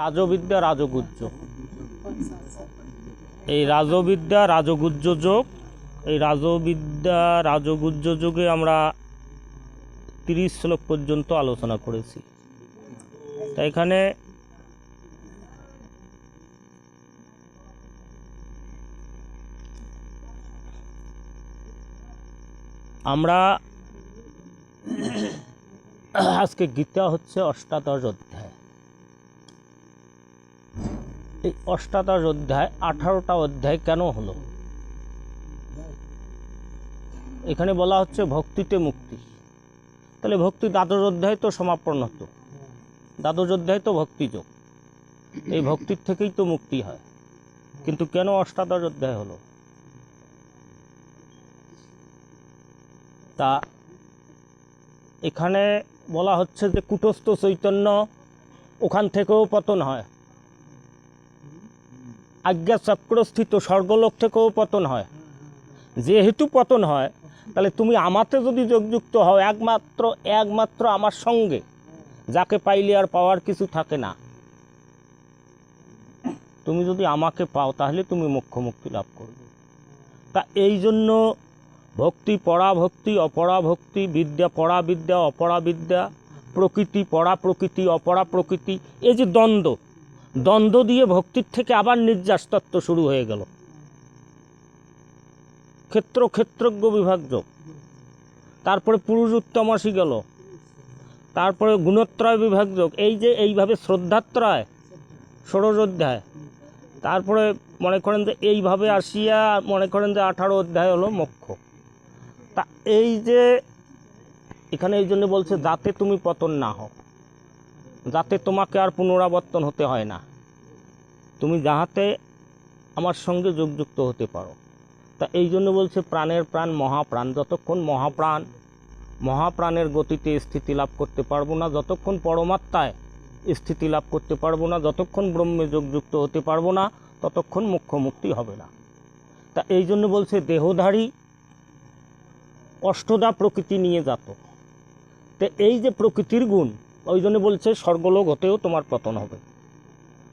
রাজবিদ্যা রাজগুজ্জ। এই রাজবিদ্যা রাজগুজ্জ যোগ এই রাজবিদ্যা রাজগুজ্জ যোগে আমরা তিরিশ শ্লোক পর্যন্ত আলোচনা করেছি। তা এখানে আমরা আজকে গীতা হচ্ছে অষ্টাদশ অধ্যায়। এই অষ্টাদশ অধ্যায়, আঠারোটা অধ্যায় কেন হলো? এখানে বলা হচ্ছে ভক্তিতে মুক্তি। তাহলে ভক্তি দ্বাদশ অধ্যায় তো সমাপন হতো। দ্বাদশ অধ্যায় তো ভক্তিযোগ এই ভক্তির থেকেই তো মুক্তি হয়। কিন্তু কেন অষ্টাদশ অধ্যায় হলো? তা এখানে বলা হচ্ছে যে কুটস্থ চৈতন্য ওখান থেকেও পতন হয়। আজ্ঞা চক্রস্থিত স্বর্গলোক থেকেও পতন হয়। যেহেতু পতন হয়, তাহলে তুমি আমাতে যদি যোগযুক্ত হও, একমাত্র একমাত্র আমার সঙ্গে, যাকে পাইলে আর পাওয়ার কিছু থাকে না। তুমি যদি আমাকে পাও, তাহলে তুমি মুখ্য মুক্তি লাভ করবে। তা এই জন্য ভক্তি পড়া ভক্তি অপরা ভক্তি বিদ্যা পড়া বিদ্যা অপরা বিদ্যা প্রকৃতি পড়া প্রকৃতি অপরা প্রকৃতি এই যে দ্বন্দ্ব দ্বন্দ্ব দিয়ে ভক্তির থেকে আবার নির্যাস তত্ত্ব শুরু হয়ে গেল। ক্ষেত্র ক্ষেত্রজ্ঞ বিভাজ্য তারপরে পুরুষ উত্তমাসী গেল। তারপরে গুণত্রয় বিভাজ্য এই যে এইভাবে শ্রদ্ধাত্রয় ষোড়শ অধ্যায় তারপরে মনে করেন যে এইভাবে আসিয়া মনে করেন যে আঠারো অধ্যায় হলো মোক্ষ। তা এই যে এখানে এই জন্য বলছে, যাতে তুমি পতন না হও। যাতে তোমাকে আর পুনরাবর্তন হতে হয় না। তুমি যাহাতে আমার সঙ্গে যোগযুক্ত হতে পারো। তা এই জন্য বলছে প্রাণের প্রাণ, মহাপ্রাণ। যতক্ষণ মহাপ্রাণ, মহাপ্রাণের গতিতে স্থিতি লাভ করতে পারব না, যতক্ষণ পরমাত্মায় স্থিতি লাভ করতে পারব না, যতক্ষণ ব্রহ্মে যোগযুক্ত হতে পারব না, ততক্ষণ মুখ্য মুক্তি হবে না। তা এই জন্য বলছে দেহধারী অষ্টদা প্রকৃতি নিয়ে যাত। তো এই যে প্রকৃতির গুণ ওই জন্য বলছে, স্বর্গলোক হতেও তোমার পতন হবে।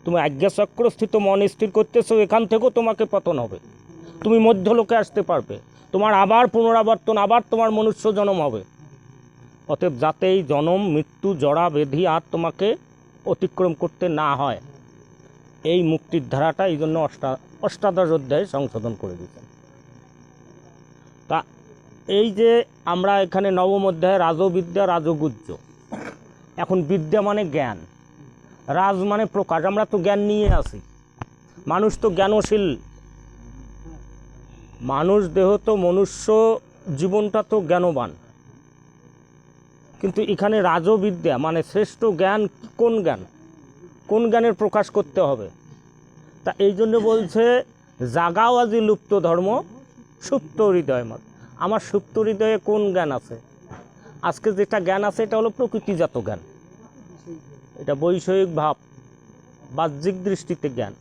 তুমি আজ্ঞাচক্র স্থিত মন স্থির করতেছো, এখান থেকেও তোমাকে পতন হবে। তুমি মধ্যলোকে আসতে পারবে। তোমার আবার পুনরাবর্তন, আবার তোমার মনুষ্য জন্ম হবে। অতএব যাতে এই জনম, মৃত্যু জড়া বেধি আর তোমাকে অতিক্রম করতে না হয়, এই মুক্তির ধারাটা এই জন্য অষ্টা, অষ্টাদশ অধ্যায়ে সংশোধন করে দিয়েছেন তা এই যে আমরা এখানে নবম অধ্যায়ে, রাজবিদ্যা, রাজগুজ্জ এখন বিদ্যা মানে জ্ঞান, রাজ মানে প্রকাশ। আমরা তো জ্ঞান নিয়ে আসি মানুষ তো জ্ঞানশীল। মানুষ দেহ তো মনুষ্য, জীবনটা তো জ্ঞানবান। কিন্তু এখানে রাজবিদ্যা মানে শ্রেষ্ঠ জ্ঞান কোন জ্ঞান? কোন জ্ঞানের প্রকাশ করতে হবে? তা এই জন্য বলছে, জাগাও আজি লুপ্ত ধর্ম, সুপ্ত হৃদয় মত। আমার সুপ্ত হৃদয়ে কোন জ্ঞান আছে? আজকে যেটা জ্ঞান আছে, এটা হলো প্রকৃতিজাত জ্ঞান। এটা বৈষয়িক ভাব, বাহ্যিক দৃষ্টিতে জ্ঞান।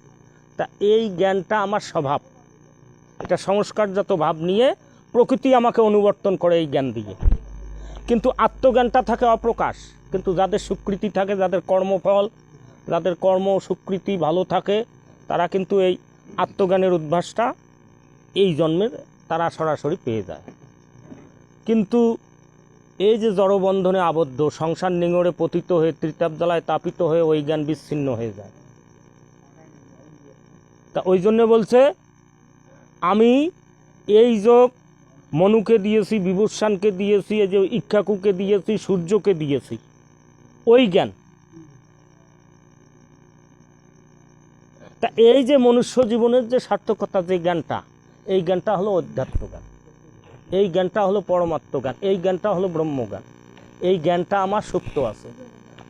তা এই জ্ঞানটা আমার স্বভাব। এটা সংস্কারজাত ভাব নিয়ে প্রকৃতি আমাকে অনুবর্তন করে এই জ্ঞান দিয়ে। কিন্তু আত্মজ্ঞানটা থাকে অপ্রকাশ। কিন্তু যাদের স্বীকৃতি থাকে, যাদের কর্মফল, যাদের কর্ম স্বীকৃতি ভালো থাকে, তারা কিন্তু এই আত্মজ্ঞানের উদ্ভাসটা এই জন্মের তারা সরাসরি পেয়ে যায়। কিন্তু এই যে জড়বন্ধনে আবদ্ধ, সংসার নিঙড়ে পতিত হয়ে ত্রিতাপ তাপিত হয়ে ওই জ্ঞান বিচ্ছিন্ন হয়ে যায়। তা ওই জন্য বলছে, আমি এই যোগ মনুকে দিয়েছি, বিভূষণকে দিয়েছি, এই যে ইক্ষাকুকে দিয়েছি, সূর্যকে দিয়েছি, ওই জ্ঞান। তা এই যে মনুষ্য জীবনের যে সার্থকতা, যে জ্ঞানটা, এই জ্ঞানটা হলো অধ্যাত্ম জ্ঞান। এই জ্ঞানটা হলো পরমাত্ম জ্ঞান, এই জ্ঞানটা হলো ব্রহ্মজ্ঞান এই জ্ঞানটা আমার সুপ্ত আছে।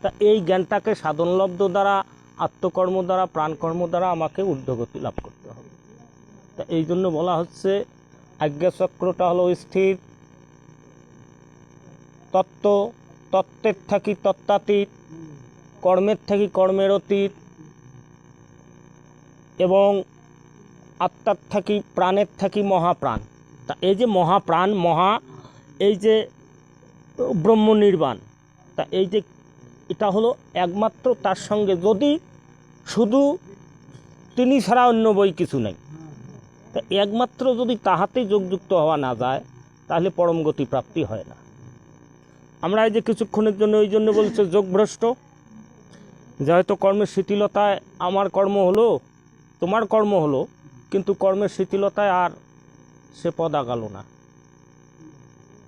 তা এই জ্ঞানটাকে সাধনলব্ধ দ্বারা, আত্মকর্ম দ্বারা, প্রাণকর্ম দ্বারা আমাকে ঊর্ধ্বগতি লাভ করতে হবে। তা এই জন্য বলা হচ্ছে, আজ্ঞাচক্রটা হলো স্থির, তত্ত্ব, তত্ত্বের থাকি তত্ত্বাতীত, কর্মের থাকি কর্মের অতীত, এবং আত্মার থাকি প্রাণের থাকি মহাপ্রাণ। তা এই যে মহাপ্রাণ, মহা, এই যে ব্রহ্ম নির্বাণ তা এই যে এটা হলো একমাত্র তার সঙ্গে যদি শুধু তিনি ছাড়া অন্য বই কিছু নেই। তা একমাত্র যদি তাহাতে যোগযুক্ত হওয়া না যায়, তাহলে পরম গতি প্রাপ্তি হয় না। আমরা এই যে কিছুক্ষণের জন্য ওই জন্য বলছে যোগভ্রষ্ট, যে হয়তো কর্মের শিথিলতায় আমার কর্ম হলো, তোমার কর্ম হলো, কিন্তু কর্মের শিথিলতায় আর সে পদ আগাল না।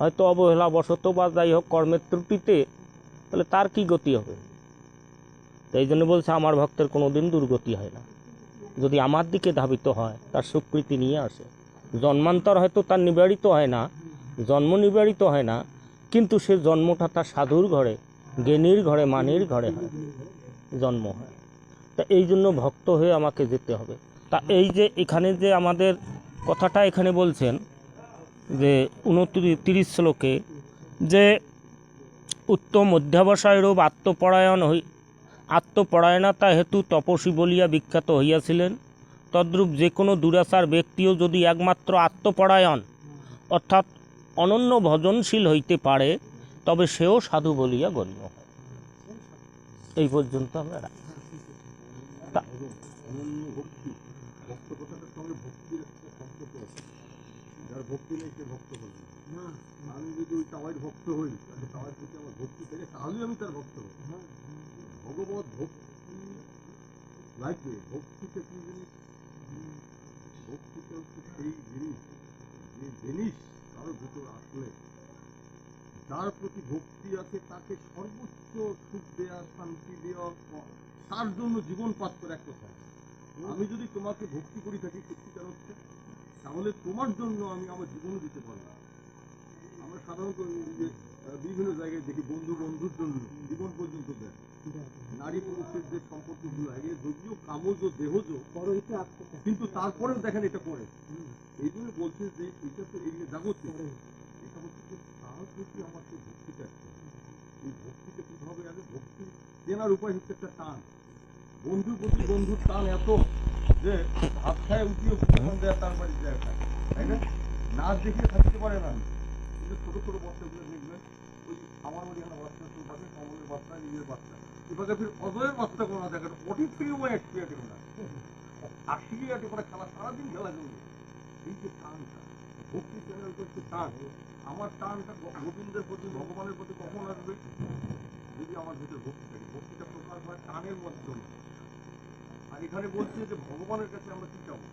হয়তো অবহেলা বশত বা যাই হোক কর্মের ত্রুটিতে, তাহলে তার কি গতি হবে? তাই জন্য বলছে, আমার ভক্তের কোনো দিন দুর্গতি হয় না। যদি আমার দিকে ধাবিত হয়, তার স্বীকৃতি নিয়ে আসে। জন্মান্তর হয়তো তার নিবারিত হয় না, জন্ম নিবারিত হয় না, কিন্তু সে জন্মটা তার সাধুর ঘরে, জ্ঞানীর ঘরে, মানির ঘরে হয়, জন্ম হয়। তা এই জন্য ভক্ত হয়ে আমাকে যেতে হবে। তা এই যে এখানে যে আমাদের কথাটা এখানে বলছেন যে উনত্রিশ তিরিশ শ্লোকে যে উত্তম অধ্যাবসায়রূপ আত্মপরায়ণ হই আত্মপরায়ণতা হেতু তপসী বলিয়া বিখ্যাত হইয়াছিলেন। তদ্রূপ যে কোনো দুরাচার ব্যক্তিও যদি একমাত্র আত্মপরায়ণ, অর্থাৎ অনন্য ভজনশীল হইতে পারে, তবে সেও সাধু বলিয়া গণ্য এই পর্যন্ত আমরা রাখি। তা- অনন্য ভক্তি ভক্ত কথাটার সঙ্গে ভক্তির একটা সম্পর্ক আছে যার ভক্তি নেই সে ভক্ত হবে না আমি যদি ওই টাওয়ার ভক্ত হই তাহলে টাওয়ার প্রতি আমার ভক্তি থাকে তাহলে আমি তার ভক্ত হব। ভগবত ভক্তি লাগবে ভক্তিটা কি জিনিস? ভক্তিটা হচ্ছে সেই জিনিস যে জিনিস কারোর ভিতর আসলে যার প্রতি ভক্তি আছে তাকে সর্বোচ্চ সুখ দেওয়া শান্তি দেওয়া তার জন্য জীবন পাত করে এক কথা। আমি যদি তোমাকে ভক্তি করি থাকি সত্যিকার হচ্ছে তাহলে তোমার জন্য আমি আমার জীবনও দিতে পারব। আমরা সাধারণত যে বিভিন্ন জায়গায় দেখি বন্ধু বন্ধুর জন্য জীবন পর্যন্ত দেয়। নারী পুরুষের যে সম্পর্কগুলো এগুলো যদিও কামজ ও দেহজ কিন্তু তারপরেও দেখেন এটা করে। এই জন্য বলছে যে এটা তো এই যে জাগতিক এটা হচ্ছে তার প্রতি আমার সেই ভক্তিটা। এই ভক্তিটা কীভাবে আগে ভক্তি চেনার উপায় হচ্ছে একটা টান। বন্ধুর প্রতি বন্ধুর টান এত যে ভাত খায় উঠিয়ে দেয় তার বাড়ি যায় তাই না? না দেখে থাকতে পারে না। কিন্তু ছোট ছোট বাচ্চাগুলো দেখবেন ওই আমার বাড়ি একটা বাচ্চা ছোট থাকে কমলের বাচ্চা, নিজের বাচ্চা। এবার ফির অজয়ের বাচ্চা কোনো দেখেন ওটি থেকে ওই একটু কেউ না। আসি একটু করে খেলা, সারাদিন খেলা চলবে। এই যে টানটা, ভক্তি চ্যানেল হচ্ছে টান। আমার টানটা গোবিন্দের প্রতি, ভগবানের প্রতি কখন আসবে? যদি আমার ভিতরে ভক্তি থাকে। ভক্তিটা প্রকাশ হয় টানের মাধ্যমে। আর এখানে বলছে যে ভগবানের কাছে আমরা কি চাবো?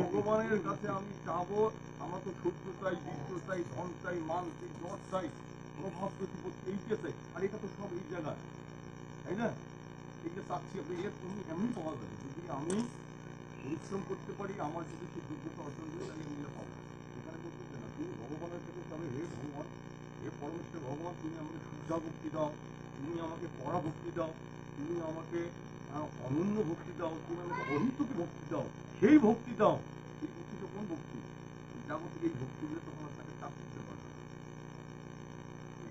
ভগবানের কাছে আমি চাবো, আমার তো সূর্য চাই, বীর্য চাই, ধন চাই, মান চাই যশ চাই প্রভাব প্রতিপত্তি এইটা চাই। আর এটা তো সব এই জায়গায়। তাই না? এইটা চাচ্ছি আপনি এর তুমি এমনি পাওয়া যাবে। যদি আমি পরিশ্রম করতে পারি, আমার যদি সেই যোগ্যতা অর্জন করি, তাহলে আমি পাবো। এখানে বলতেছে না, তুমি ভগবানের কাছে তবে হে ভগবান হে পরমেশ্বর ভগবান, তুমি আমাকে শুদ্ধা ভক্তি দাও, তুমি আমাকে পরা ভক্তি দাও, তুমি আমাকে অনন্য ভক্তি দাও, তুমি আমাকে অহিতুকি ভক্তি দাও, সেই ভক্তি দাও এই ভক্তিটা কোন ভক্তি? জাগতিক এই ভক্তিগুলো তখন আপনাকে চাপ দিতে পারবে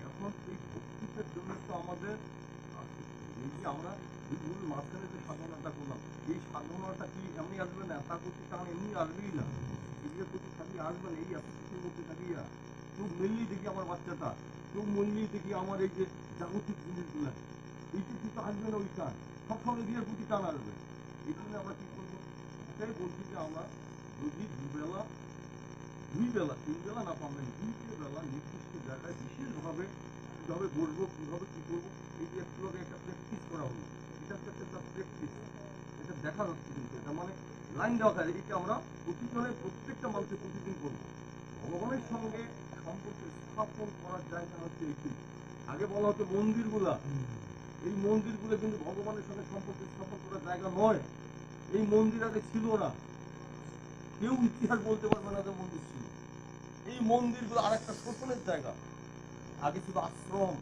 এখন এই ভক্তিটার জন্য তো আমাদের এই যে আমরা বিভিন্ন মাঝখানে যে সাধনাটা করলাম, এই সাধনাটা কি এমনি আসবে না? তার প্রতি টান এমনি আসবেই না। এগুলোর প্রতি খালি আসবে না, এই এত কিছুর মধ্যে থাকিয়া চোখ মেললেই দেখি আমার বাচ্চাটা চোখ মেললেই দেখি আমার এই যে জাগতিক জিনিসগুলো এইটা কিন্তু আসবে না ওই টান সবসময় বিয়ের প্রতি টান আসবে। এই জন্য আমরা কি করব? এটাই বলছি যে আমরা যদি দুবেলা দুই বেলা তিন বেলা না পাবেন দুইটি বেলা নির্দিষ্ট জায়গায় বিশেষভাবে কীভাবে বসবো, কীভাবে কি করব, এই যে একটু একটা প্র্যাকটিস করা হলো। এটা হচ্ছে একটা প্র্যাকটিস এটা দেখা যাচ্ছে কিন্তু, এটা মানে লাইন দেওয়া এটা আমরা প্রতিজনের, প্রত্যেকটা মানুষের প্রতিদিন করব। ভগবানের সঙ্গে সম্পর্ক স্থাপন করার জায়গা হচ্ছে এইটি আগে বলা হতো মন্দিরগুলা। এই মন্দিরগুলো কিন্তু ভগবানের সঙ্গে সম্পর্ক স্থাপন করার জায়গা নয়। এই মন্দির আগে ছিল না। কেউ ইতিহাস বলতে পারবে না যে মন্দির ছিল। এই মন্দিরগুলো আর একটা শোষণের জায়গা। আগে ছিল আশ্রম।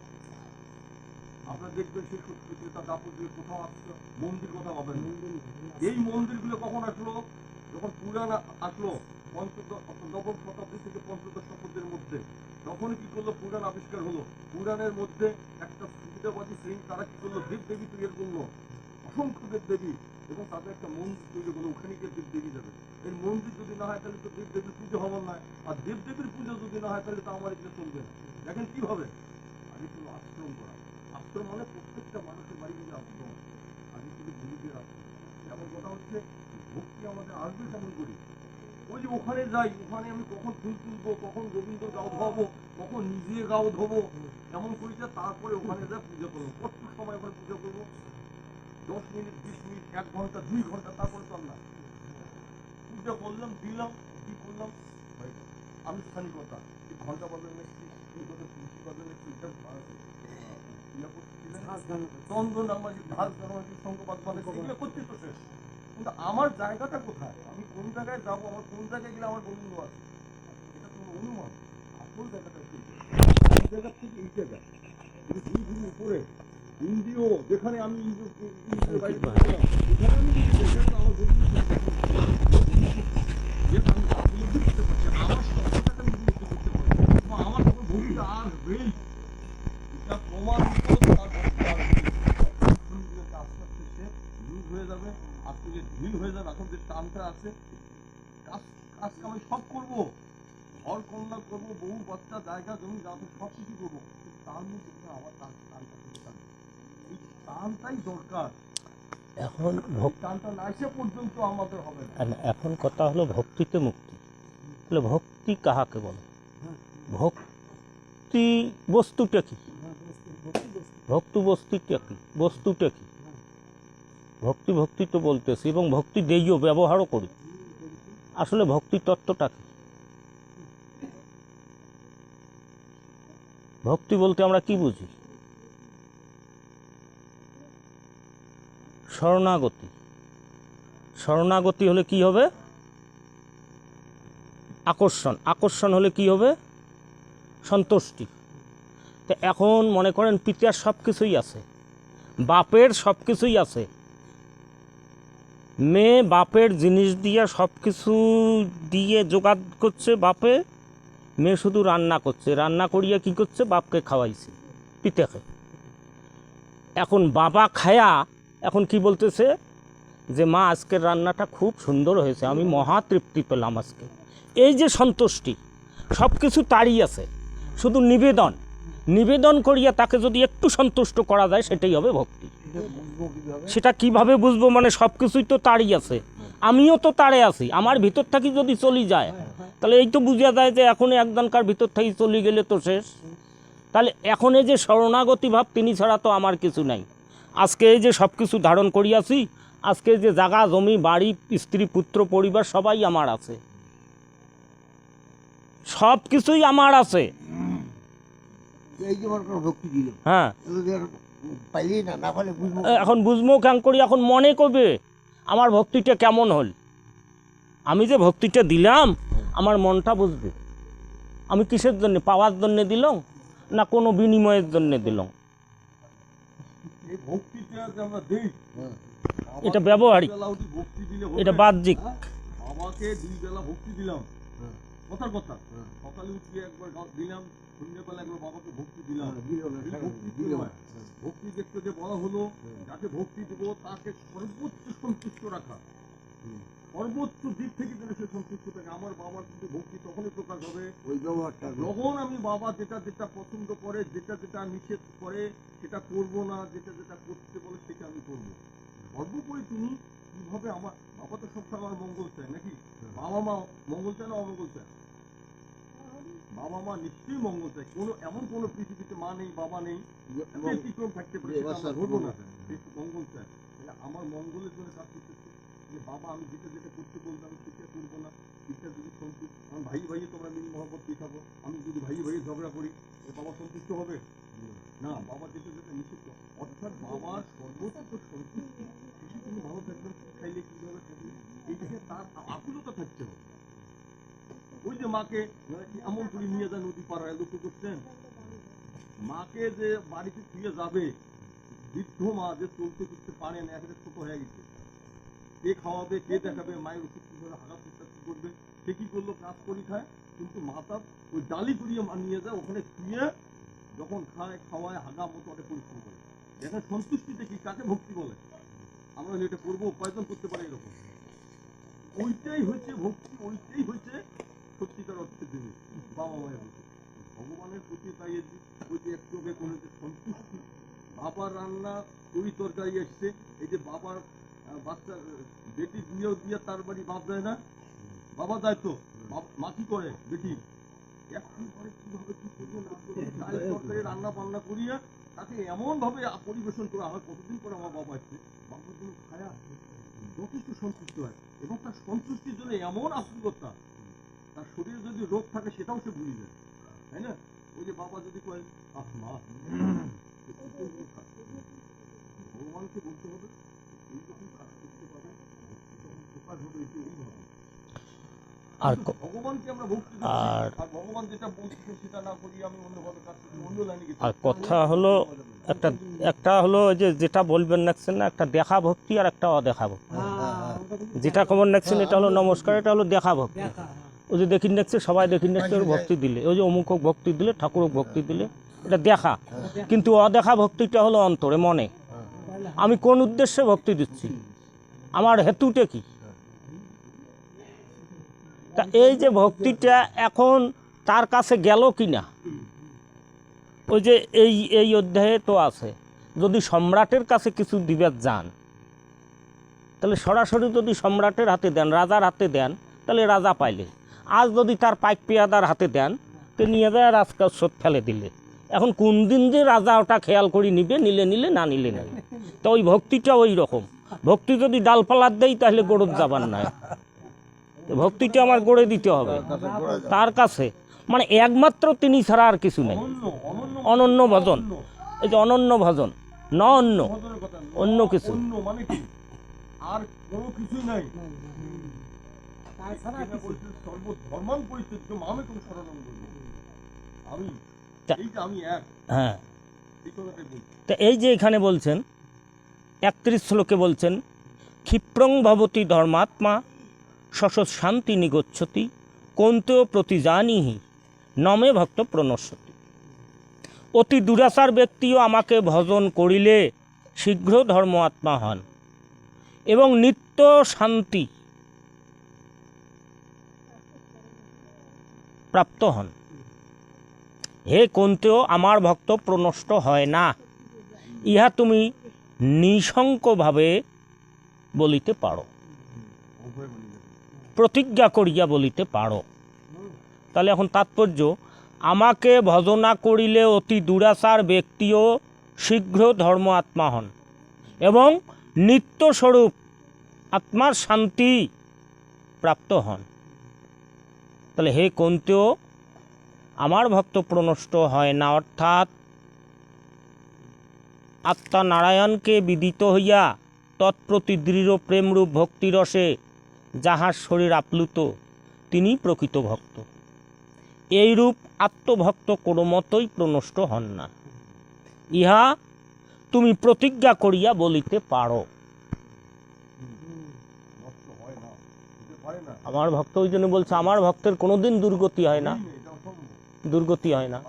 আপনারা দেখবেন সেই সত্যি তার দাপত্য কোথাও আশ্রম মন্দির কথা পাবেন। এই মন্দিরগুলো কখন আসলো? যখন পুরাণ আসলো। নবম শতাব্দী থেকে পঞ্চদশ শতাব্দীর মধ্যে। তখন কি করল? পুরাণ আবিষ্কার হলো। পুরাণের মধ্যে একটা সুবিধাবাদী শ্রেণি তারা কি করল? দেব দেবী তৈরি করল। অসংখ্য দেব দেবী এবং তাদের একটা মন্দির তৈরি করল। ওখানে গিয়ে দেব দেবী যাবে। এই মন্দির যদি না হয়, তাহলে তো দেব দেবীর পুজো হবার নয়। আর দেব দেবীর পুজো যদি না হয়, তাহলে তো আমার এখানে চলবে না। দেখেন কি হবে? আগে ছিল আশ্রম করা। আশ্রম মানে প্রত্যেকটা মানুষের বাড়ি গিয়ে আশ্রম। আগে শুধু গুরুদের আশ্রম। এখন কথা হচ্ছে, ভক্তি আমাদের আসবে কেমন করি? ওই যে ওখানে যাই, ওখানে আমি কখন ফুল তুলবো, কখন রবীন্দ্র গাও ধোবো কখন নিজে গাও ধোবো? এমন করি যে তারপরে ওখানে যা পুজো করব। কত সময় ওখানে পুজো করব। দশ মিনিট, বিশ মিনিট, এক ঘণ্টা, দুই ঘণ্টা, তারপরে তো না। পূজা করলাম, দিলাম, কি করলাম। আনুষ্ঠানিকতা। ঘণ্টা কথা তুলসী বাজার চন্দন আমাকে ঢাল আমাকে সংঘবাদ মানে এগুলো করতে তো শেষ। কিন্তু আমার জায়গাটা কোথায়? আমি কোন জায়গায় যাব? আমার কোন জায়গায় গেলে আমার গোবিন্দ আছে? এটা কোনো অনুমান। আসল জায়গাটা কি? এই জায়গা থেকে এই জায়গা। দুই দিন উপরে ইন্দ্রিয় যেখানে আমি ইন্দ্রিয় ইন্দ্রিয় বাইরে ছিলাম, আমি আমার গোবিন্দ আমি উপলব্ধি করতে পারছি আমার সত্যটাকে আমি উপলব্ধি করতে পারছি এবং আমার কোনো ভক্তিটা আর নেই এটা প্রমাণিত তার ভক্তি আর নেই আস্তে আস্তে সে লুজ হয়ে যাবে ঢিল হয়ে যাবে এখন যে টানটা আছে কাজ কাজ আমি সব করব। ঘর কন্যা করব বউ বাচ্চা জায়গা জমি যা আছে সব কিছু করব। তার মধ্যে আমার টান টানটা টানবে। এই টানটাই দরকার। এখন টানটা না এসে পর্যন্ত আমাদের হবে না। এখন কথা হলো ভক্তিতে মুক্তি। তাহলে ভক্তি কাহাকে বলে? ভক্তি বস্তুটা কি? ভক্তি বস্তুটা কি? বস্তুটা কি? ভক্তি ভক্তি তো বলতেছি এবং ভক্তি দেইও ব্যবহারও করি। আসলে ভক্তি তত্ত্বটা কি? ভক্তি বলতে আমরা কি বুঝি? শরণাগতি। শরণাগতি হলে কি হবে? আকর্ষণ। আকর্ষণ হলে কি হবে? সন্তুষ্টি। তো এখন মনে করেন পিতার সব কিছুই আছে, বাপের সব কিছুই আছে মেয়ে বাপের জিনিস দিয়ে সব কিছু দিয়ে জোগাড় করছে বাপে। মেয়ে শুধু রান্না করছে। রান্না করিয়া কি করছে? বাপকে খাওয়াইছে, পিতাকে। এখন বাবা খায়া এখন কি বলতেছে? যে মা, আজকের রান্নাটা খুব সুন্দর হয়েছে, আমি মহা তৃপ্তি পেলাম আজকে। এই যে সন্তুষ্টি সব কিছু তারই আছে। শুধু নিবেদন নিবেদন করিয়া তাকে যদি একটু সন্তুষ্ট করা যায়, সেটাই হবে ভক্তি। সেটা কীভাবে বুঝব? মানে সব কিছুই তো তারই আছে। আমিও তো তারে আছি। আমার ভিতর থাকি যদি চলি যায় তাহলে এই তো বুঝা যায় যে এখন একজনকার ভিতর থাকি চলে গেলে তো শেষ। তাহলে এখন এই যে শরণাগতি ভাব তিনি ছাড়া তো আমার কিছু নাই। আজকে এই যে সব কিছু ধারণ করিয়াছি আজকে যে জাগা জমি বাড়ি স্ত্রী পুত্র পরিবার সবাই আমার আছে। সব কিছুই আমার আছে। হ্যাঁ। পাইলেই না না পাইলে বুঝব এখন বুঝব কেন করি এখন মনে করবে আমার ভক্তিটা কেমন হল আমি যে ভক্তিটা দিলাম আমার মনটা বুঝবে আমি কিসের জন্য পাওয়ার জন্য দিলাম না কোনো বিনিময়ের জন্য দিলাম। এটা ব্যবহারিক। এটা বাহ্যিক হ্যাঁ? বাবাকে দুই বেলা ভক্তি দিলাম। কথার কথা। হ্যাঁ। সকালে উঠিয়ে একবার দিলাম সন্ধ্যেবেলা একবার বাবাকে ভক্তি দিলাম। হ্যাঁ, ভক্তি। হয়? ভক্তি দেখতে যে বলা হলো যাকে ভক্তি দেব তাকে সর্বোচ্চ সন্তুষ্ট রাখা। সর্বোচ্চ দিক থেকে যেন সে সন্তুষ্ট থাকে। আমার বাবার কিন্তু ভক্তি তখনই প্রকাশ হবে। ওই ব্যবহারটা যখন আমি বাবা যেটা যেটা পছন্দ করে যেটা যেটা নিষেধ করে সেটা করব না যেটা যেটা করতে বলে সেটা আমি করব। সর্বোপরি তুমি কীভাবে আমার বাবা তো সবসময় আমার মঙ্গল চায় নাকি? বাবা মা মঙ্গল চায় না অমঙ্গল চায়? বাবা মা নিশ্চয়ই মঙ্গল চায়। কোনো এমন কোনো পৃথিবীতে মা নেই বাবা নেই ব্যতিক্রম থাকতে পারে না। মঙ্গল চায়। আমার মঙ্গলের জন্য কাজ করতেছে যে বাবা আমি যেটা যেটা করতে বলব আমি সেটা করব না। সেটা যদি সন্তুষ্ট আমার ভাই ভাই তোমরা মিল মহব্বত পেঠাবো আমি যদি ভাই ভাই ঝগড়া করি বাবা সন্তুষ্ট হবে? না বাবা যেটা যেটা নিষিদ্ধ অর্থাৎ বাবার সর্বোচ্চ সন্তুষ্টি। শিশু তুমি ভালো থাকবেন খাইলে কীভাবে থাকবে এইটাকে তার আকুলতা থাকতে হবে। ওই যে মাকে? এমন করে নিয়ে যায় নদী পাড়ায় লক্ষ্য করছেন? মাকে যে বাড়িতে শুয়ে যাবে, বৃদ্ধ মা যে চলতে ফিরতে পারে না একেবারে ছোট হয়ে গেছে। কে খাওয়াবে, কে দেখাবে, মায়ের ওষুধ কি করে হাগা চেষ্টা কি করবে, সে কি করল কাজ করি খায়? কিন্তু মাতা ওই ডালি মা নিয়ে যায়, ওখানে শুয়ে যখন খায়, খাওয়ায়, হাগা মতো অনেক পরিশ্রম করে। দেখেন সন্তুষ্টিতে কি, কাকে ভক্তি বলে? আমরা এটা করব, উপার্জন করতে পারি এরকম। ওইটাই হচ্ছে ভক্তি, ওইটাই হচ্ছে সত্যিকার অর্থে জিনিস বাবা মায়ের প্রতি। ভগবানের প্রতি তাই যে একটু আগে বলে যে সন্তুষ্টি বাবার রান্না ওই তরকারি এসছে। এই যে বাবার বাচ্চা বেটি বিয়ে দিয়ে তার বাড়ি বাপ দেয় না। বাবা দেয় তো? মা কি করে বেটি? এখন পরে কীভাবে কি করবে না করবে? তরকারি রান্না বান্না করিয়া তাকে এমন ভাবে পরিবেশন করে আমার কতদিন পরে আমার বাবা আসছে বাবা তুমি খায়া যথেষ্ট সন্তুষ্ট হয়। এবং তার সন্তুষ্টির জন্য এমন আত্মীয়তা তার শরীরে যদি রোগ থাকে সেটাও সে ভুলে যায়। তাই না? ওই যে বাবা যদি কয় আহ মা এতটুকু রোগ আছে। ভগবানকে বলতে হবে এই কাজ করতে পারে। প্রকাশ হবে এটি এইভাবে আর ভগবানকে আমরা ভক্তি আর- আর ভগবান যেটা বলছে সেটা না করি আমি অন্যভাবে কাজ করছি অন্য লাইনে আর কথা হলো একটা একটা হলো যে যেটা বলবেন নাকছেন না একটা দেখা ভক্তি আর একটা অদেখা ভক্তি। যেটা খবর নাকছেন এটা হলো নমস্কার এটা হলো দেখা ভক্তি। ওই যে দেখিন নাকছে সবাই দেখিন নাকছে ওর ভক্তি দিলে। ওই যে অমুক ভক্তি দিলে ঠাকুরক ভক্তি দিলে এটা দেখা। কিন্তু অদেখা ভক্তিটা হলো অন্তরে মনে। আমি কোন উদ্দেশ্যে ভক্তি দিচ্ছি? আমার হেতুটা কি? তা এই যে ভক্তিটা এখন তার কাছে গেল কি না ওই যে এই এই অধ্যায়ে তো আছে যদি সম্রাটের কাছে কিছু দিবে যান তাহলে সরাসরি যদি সম্রাটের হাতে দেন রাজার হাতে দেন তাহলে রাজা পাইলে। আজ যদি তার পাইক পেয়াদার হাতে দেন, তো নিয়ে যায় রাজকাজ ফেলে দিলে। এখন কোন দিন যে রাজা ওটা খেয়াল করে নিবে, নিলে নিলে, না নিলে নাই তো ওই ভক্তিটা ওই রকম। ভক্তি যদি ডালপালার দেয় তাহলে গড়ত যাবার তো ভক্তিটা আমার গড়ে দিতে হবে। তার কাছে মানে একমাত্র তিনি ছাড়া আর কিছু নেই। অনন্য ভজন। এই যে অনন্য ভজন, ন অন্য না। অন্য কিছু। মানে আর কোনো কিছুই নাই। তা- এই যে হ্যাঁ। তা এই যে এখানে বলছেন একত্রিশ শ্লোকে বলছেন ক্ষিপ্রং ভবতি ধর্মাত্মা শশ শান্তি নিগচ্ছতি কন্তেও প্রতিজানিহি নমে ভক্ত প্রণশ্যতি অতি দুরাচার ব্যক্তিও আমাকে ভজন করিলে শীঘ্র ধর্ম আত্মা হন। এবং নিত্য শান্তি প্রাপ্ত হন। হে কন্তেও, আমার ভক্ত প্রনষ্ট হয় না। ইহা তুমি নিঃশঙ্কভাবে বলিতে পারো। প্রতিজ্ঞা করিয়া বলিতে পারো। তাহলে এখন তাৎপর্য, আমাকে ভজনা করিলে অতি দুরাচার ব্যক্তিও শীঘ্র ধর্ম আত্মা হন এবং নিত্যস্বরূপ আত্মার শান্তি প্রাপ্ত হন। তাহলে হে কন্তেও, আমার ভক্ত প্রনষ্ট হয় না, অর্থাৎ আত্মা নারায়ণকে বিদিত হইয়া তৎপ্রতি দৃঢ় প্রেমরূপ ভক্তিরসে যাহার শরীর আপ্লুত তিনি প্রকৃত ভক্ত। এইরূপ আত্মভক্ত কোনো মতোই প্রনষ্ট হন না। ইহা তুমি প্রতিজ্ঞা করিয়া বলিতে পারো নষ্ট হয় না হতে পারে না আমার ভক্ত ওই জন্য বলছে আমার ভক্তের কোনোদিন দুর্গতি হয় না। দুর্গতি হয় না।